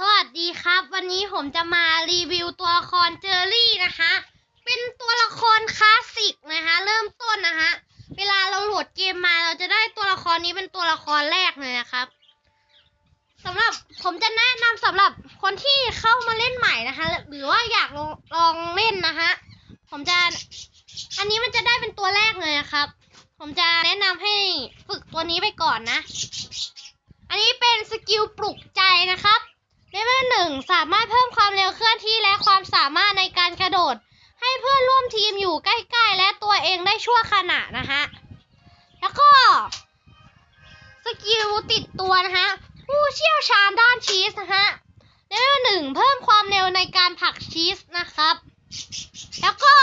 สวัสดีครับ วันนี้ผมจะมารีวิวตัวละครเจอรี่นะคะ เป็นตัวละครคลาสสิกนะคะ เริ่มต้นนะคะ เวลาเราโหลดเกมมาเราจะได้ตัวละครนี้เป็นตัวละครแรกเลยนะครับสำหรับผมจะแนะนำสำหรับคนที่เข้ามาเล่นใหม่นะคะ หรือว่าอยากลองลองเล่นนะคะผมจะอันนี้มันจะได้เป็นตัวแรกเลยนะครับ ผมจะแนะนำให้ฝึกตัวนี้ไปก่อนนะ อันนี้เป็นสกิลปลุกใจนะครับ เลเวลหนึ่งสามารถเพิ่มความเร็วเคลื่อนที่และความสามารถในการกระโดด ให้เพื่อนร่วมทีมอยู่ใกล้ๆ และตัวเองได้ชั่วขณะนะฮะ แล้วก็ สกิลติดตัวนะฮะ ผู้เชี่ยวชาญด้านชีสนะฮะเลเวลหนึ่งเพิ่มความเร็วในการผลักชีสนะครับ แล้วก็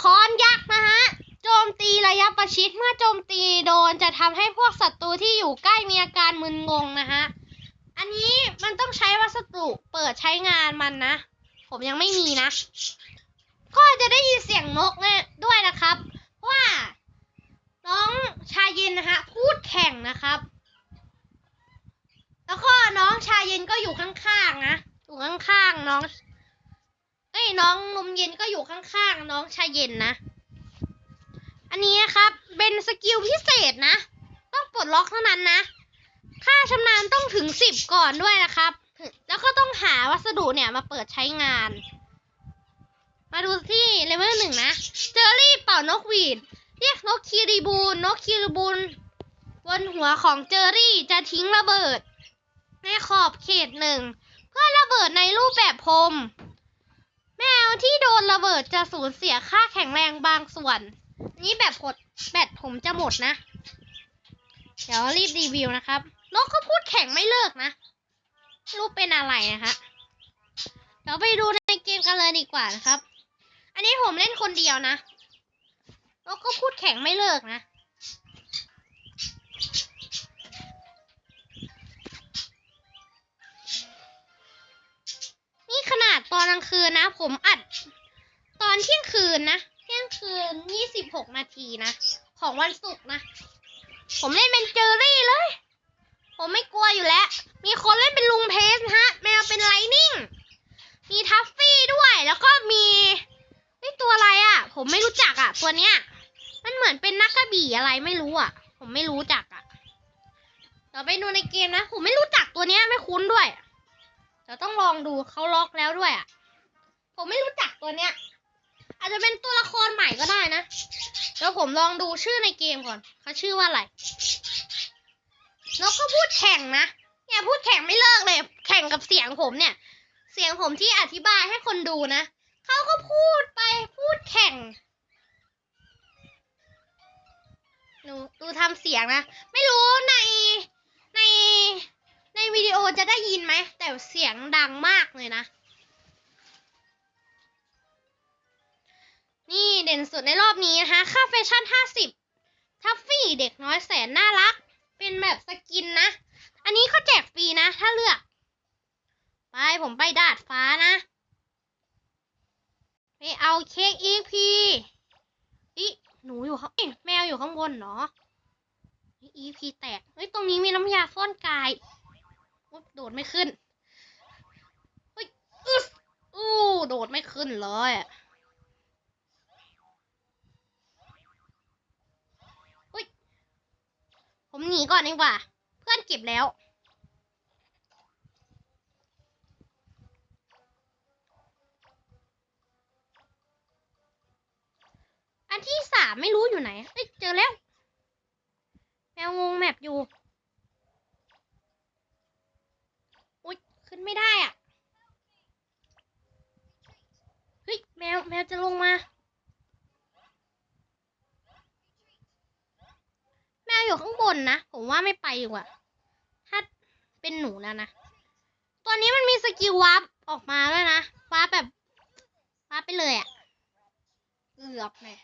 คอนยักษ์นะฮะโจมตีระยะประชิดเมื่อโจมตีโดนจะทำให้พวกศัตรูที่อยู่ใกล้มีอาการมึนงงนะฮะ อันนี้มันต้องใช้วัสดุเปิดใช้งานมันนะ ผมยังไม่มีนะ ก็จะได้ยินเสียงนกเนี่ยด้วยนะครับเพราะว่าน้องชายเย็นนะฮะพูดแข่งนะครับ แล้วก็น้องชายเย็นก็อยู่ข้างๆนะอยู่ข้างๆน้องเอ้ยน้องนมเย็นก็อยู่ข้างๆน้องชายเย็นนะอันนี้นะครับเป็นสกิลพิเศษนะ ต้องปลดล็อกเท่านั้นนะ ค่าชำนาญต้องถึงสิบก่อนด้วยนะครับ แล้วก็ต้องหาวัสดุเนี่ยมาเปิดใช้งาน มาดูที่เลเวลหนึ่งนะ เจอรี่เป่านกหวีด เรียกนกคีรีบูน นกคีรีบูนบนหัวของเจอรี่จะทิ้งระเบิด ในขอบเขตหนึ่ง เพื่อระเบิดในรูปแบบพรม แมวที่โดนระเบิดจะสูญเสียค่าแข็งแรงบางส่วน นี่แบบผดแบตผมจะหมดนะ เดี๋ยวรีบรีวิวนะครับ นกเขาพูดแข่งไม่เลิกนะรู้เป็นอะไรนะคะ เดี๋ยวไปดูในเกมกันเลยดีกว่านะครับ อันนี้ผมเล่นคนเดียวนะนกก็พูดแข่งไม่เลิกนะนี่ขนาดตอนกลางคืนนะ ผมอัด ตอนเที่ยงคืนนะ เที่ยงคืนยี่สิบหกนาทีนะ ของวันศุกร์นะ ผมเล่นเป็นเจอรี่เลย ผมไม่กลัวอยู่แล้ว มีคนเล่นเป็นลุงเพสนะฮะ แมวเป็นไลนิ่ง มีทัฟฟี่ด้วย แล้วก็มีนี่ตัวอะไรอะ่ะ ผมไม่รู้จักอะ่ะ ตัวเนี้ย มันเหมือนเป็นนักกระบี่อะไรไม่รู้อะ่ะ ผมไม่รู้จักอะ่ะ เดี๋ยวไปดูในเกมนะ ผมไม่รู้จักตัวเนี้ยไม่คุ้นด้วย เดี๋ยวต้องลองดูเขาล็อกแล้วด้วยอะ่ะ ผมไม่รู้จักตัวเนี้ย อาจจะเป็นตัวละครใหม่ก็ได้นะ เดี๋ยวผมลองดูชื่อในเกมก่อนเขาชื่อว่าอะไร นกก็พูดแข่งนะเนี่ยพูดแข่งไม่เลิกเลย แข่งกับเสียงผมเนี่ย เสียงผมที่อธิบายให้คนดูนะเขาก็พูดไปพูดแข่งดูดูทำเสียงนะ ไม่รู้ในในในวิดีโอจะได้ยินไหม แต่เสียงดังมากเลยนะ นี่เด่นสุดในรอบนี้นะคะ ค่าแฟชั่น 50 ทัฟฟี่เด็กน้อยแสนน่ารัก เป็นแบบสกินนะ อันนี้เขาแจกฟรีนะ ถ้าเลือก ไปผมไปดาดฟ้านะไปเอาเค้กอีพีอีหนูอยู่ข้างอ้ยแมวอยู่ข้างบนเนาะอีพีแตกเฮ้ยตรงนี้มีน้ำยาซ่อนกายอุ๊บโดดไม่ขึ้นเฮ้ยอู้โดดไม่ขึ้นเลยอะ ผมหนีก่อนดีกว่า เพื่อนเก็บแล้ว อันที่สามไม่รู้อยู่ไหน เอ้ย เจอแล้ว แมวงงแมปอยู่อุ๊ยขึ้นไม่ได้อะ เฮ้ย แมว แมวจะลงมา แมวอยู่ข้างบนนะ ผมว่าไม่ไปดีกว่า ถ้าเป็นหนูแล้วนะตัวนี้มันมีสกิลวาร์ปออกมาด้วยนะวาร์ปแบบวาร์ปไปเลยอะเกือบแม่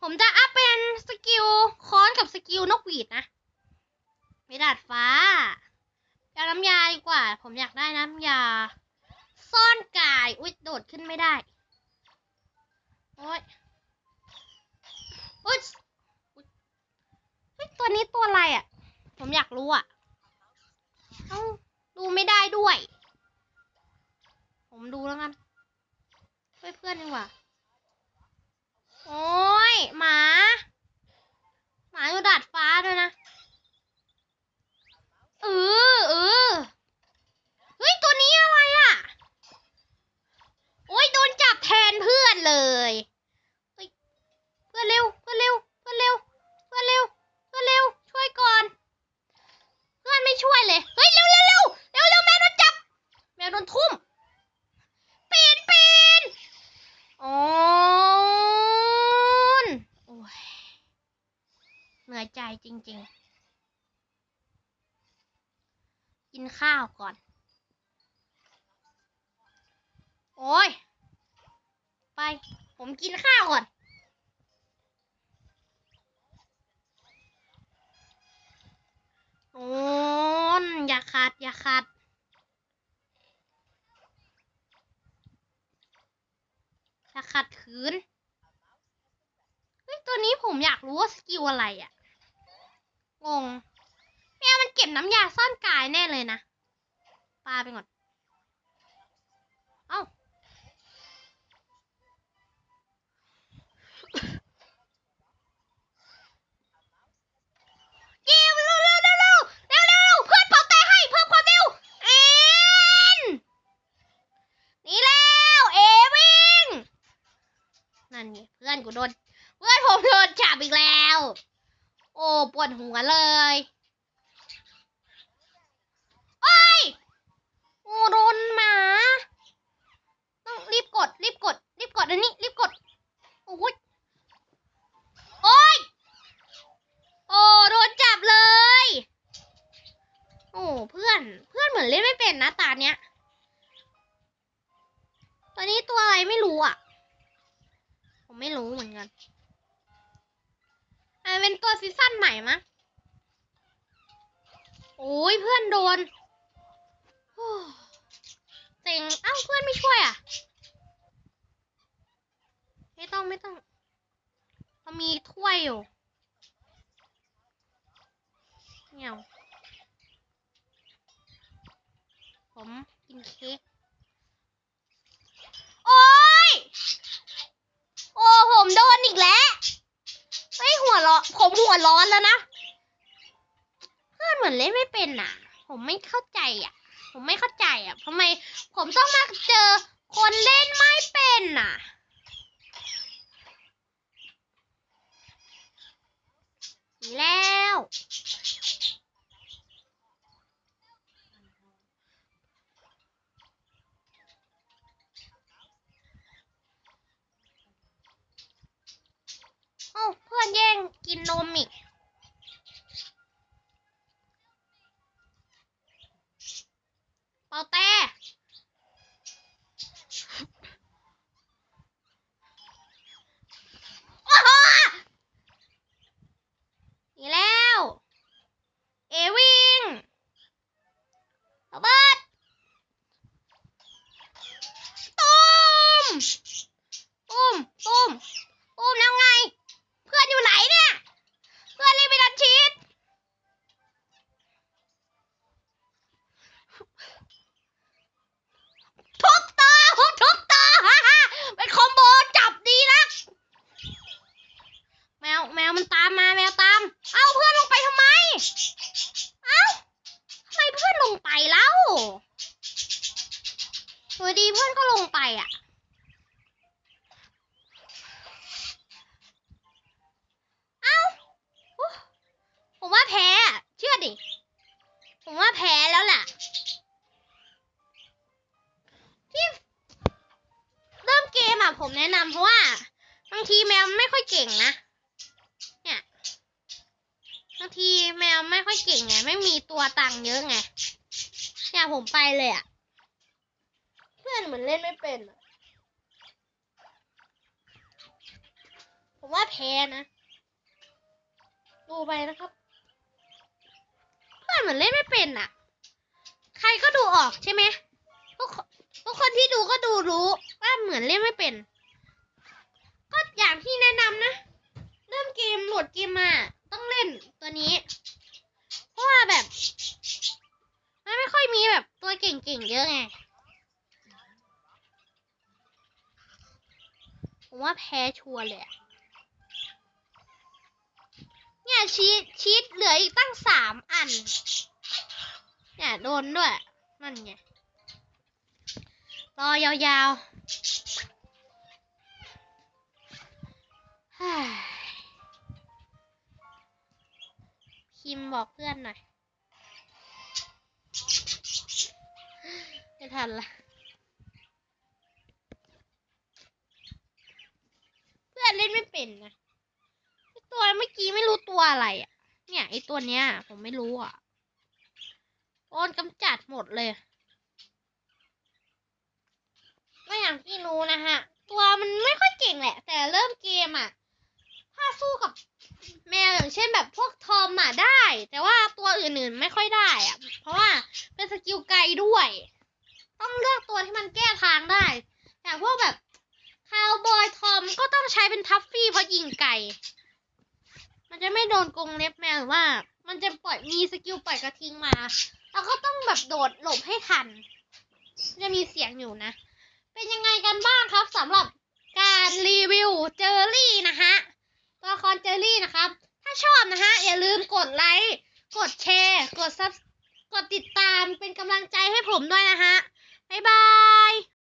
ผมจะอัพเป็นสกิลค้อนกับสกิลนกหวีดนะไม่ดาดฟ้าเอาน้ำยาดีกว่า ผมอยากได้น้ำยา ซ่อนกาย อุ๊ยโดดขึ้นไม่ได้ โอ๊ยอุ๊ยเฮ้ยตัวนี้ตัวอะไรอะ ผมอยากรู้อะเอ้าดูไม่ได้ด้วย ผมดูแล้วกันเพื่อนๆดีกว่า ริง ๆ กินข้าวก่อน โอ้ย ไป ผมกินข้าวก่อน โอ้นอย่าขัดอย่าขัดอย่าขัดขืน เฮ้ย ตัวนี้ผมอยากรู้ว่าสกิลอะไรอะ่ะ งงแมวมันเก็บน้ำยาซ่อนกายแน่เลยนะปลาไปก่อน เอ้าเกมเร็วเร็วเร็วเร็วเร็วเร็วเร็วเพื่อนเป่าแต่ให้เพิ่มความเร็วเอ็นนี่แล้วเอวิ่ง นั่นไงเพื่อนกูโดน เพื่อนผมโดนจับอีกแล้ว อ้ปวดหัวเลยโอ้ยโอ้โดนหมา ต้องรีบกด รีบกด รีบกดอันนี้รีบกดโอ้ยโอ้ยโอ้โดนจับเลย โอ้เพื่อนเพื่อนเหมือนเล่นไม่เป็นนะตาเนี้ย อ้ยเพื่อนโดนโอ้เซ็งเอ้าเพื่อนไม่ช่วยอะ ไม่ต้องไม่ต้องเรามีถ้วยอยู่เงียวผมกินเค้กโอ้ยโอ้ผมโดนอีกแล้วไม่หัวร้อนผมหัวร้อนแล้วนะ เป็นอะ ผมไม่เข้าใจอะ ผมไม่เข้าใจอะทำไมผมต้องมาเจอคนเล่นไม่เป็นอะดีแล้ว โอ้าเพื่อนแย่งกินนมอีก เปาแต่โอ้โหนี่แล้ว เอวิงระเบิดตูมตูมตูมตูมแล้วไง เพื่อนอยู่ไหนเนี่ย เพื่อนรีบไปดันชีตทุบต่อทุบต่อฮ่าฮ่าเป็นคอมโบจับดีนะ แมวแมวมันตามมาแมวตาม เอ้าเพื่อนลงไปทำไม เอ้าทำไมเพื่อนลงไปเล่าส วัสดีเพื่อนก็ลงไปอะ เอ้าผมว่าแพ้เชื่อดิ ผมว่าแพ้แล้วแหละที่เริ่มเกมอะผมแนะนำเพราะว่าบางทีแมวไม่ค่อยเก่งนะ เนี่ยบางทีแมวไม่ค่อยเก่งไง ไม่มีตัวตังค์เยอะไง เนี่ยผมไปเลยอะ พื่อนเหมือนเล่นไม่เป็นอะผมว่าแพ้นะ ดูไปนะครับ เพื่อนเหมือนเล่นไม่เป็นอะใครก็ดูออกใช่ไหมทุกทุกคนที่ดูก็ดูรู้ว่าเหมือนเล่นไม่เป็น ก็อย่างที่แนะนำนะ เริ่มเกมโหลดเกมมา ต้องเล่นตัวนี้ เพราะว่าแบบ มันไม่ค่อยมีแบบตัวเก่งๆเยอะไง ผมว่าแพ้ชัวร์เลยอะเนี่ยชีสชีสเหลืออีกตั้งสามอัน เนี่ยโดนด้วย นั่นไงรอยาวๆฮ้ยพิมบอกเพื่อนหน่อย ไม่ทันละ เพื่อน เล่นไม่เป็นนะไอตัวเมื่อกี้ไม่รู้ตัวอะไรอะ เนี่ยไอตัวเนี้ย ผมไม่รู้อะโอนกำจัดหมดเลย ก็อย่างที่รู้นะฮะ ตัวมันไม่ค่อยเก่งแหละ แต่เริ่มเกมอะ ถ้าสู้กับแมวอย่างเช่นแบบพวกทอมอะได้ แต่ว่าตัวอื่นๆไม่ค่อยได้อะ เพราะว่าเป็นสกิลไกลด้วย ต้องเลือกตัวที่มันแก้ทางได้อย่างพวกแบบคาวบอยทอมก็ต้องใช้เป็นทัฟ ฟี่เพราะยิงไกลมันจะไม่โดนกรงเล็บแมวหรือว่า มันจะปล่อยมีสกิลปล่อยกระทิงมา แล้วก็ต้องแบบโดดหลบให้ทัน จะมีเสียงอยู่นะ เป็นยังไงกันบ้างครับสำหรับการรีวิวเจอรี่นะฮะตัวละครเจอรี่นะครับ ถ้าชอบนะฮะอย่าลืมกดไลค์ กดแชร์ กดซับกดติดตามเป็นกำลังใจให้ผมด้วยนะฮะบ๊ายบาย